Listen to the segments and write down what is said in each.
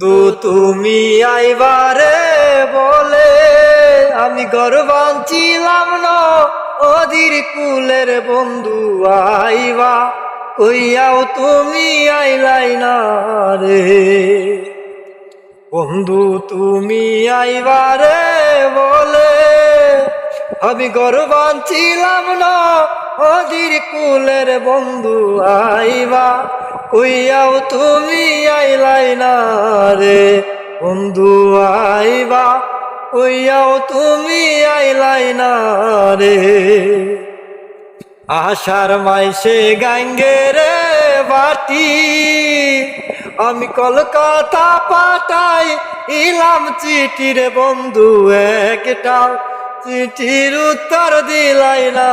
দু তুমি আইবারে বলে আমি গর্বান ছিলাম না। কুলের বন্ধু আইবা, কইয়াও তুমি আইলাই না রে। বন্ধু, তুমি আইবারে বলে আমি গর্বান ছিলাম না। কুলের বন্ধু আইবা কইয়াও তুমি আইলাই না রে। বন্ধু, আইবা। কইয়াও তুমি আইলাই না রে। আশার মাইসে গাঙ্গে রে বাটি। আমি কলকাতা পাঠাই ইলাম চিঠির বন্ধু একটা। চিঠির উত্তর দিলাই না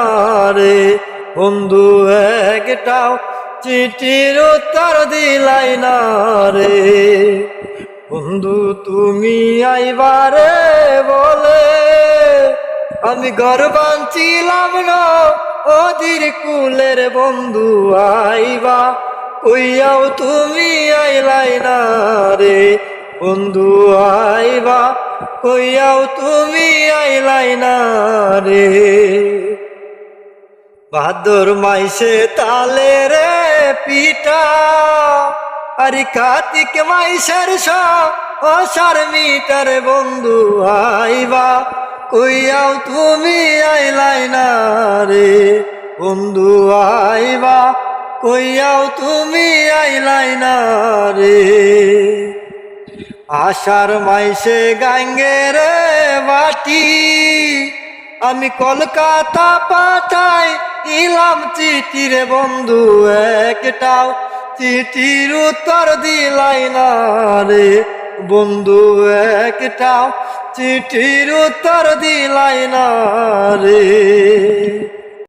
রে। বন্ধু একটাও চিঠির উত্তর দিলাই না রে। বন্ধু, তুমি আইবারে বলে, আমি গর্বান ছিলাম না, অধীর কুলের বন্ধু আইবা, কইয়াও তুমি আইলাই না রে। বন্ধু আইবা, কইয়াও তুমি আইলাই না রে। ভাদর মাইসে তালে রে পিটা আরে কার্তিক মাইসের অসার মিটার বন্ধু আইবা। কইয়াও তুমি আইলাই না রে বন্ধু আইবা। কইয়াও তুমি আইলাই না রে। আশার মাইসে গাঙ্গে রে বাটি। আমি কলকাতা পাঠাই ইলাম চিঠির বন্ধু একটাও। চিঠির উত্তর দিলাই না রে বন্ধু একটাও। চিঠির উত্তর দিলাই না রে।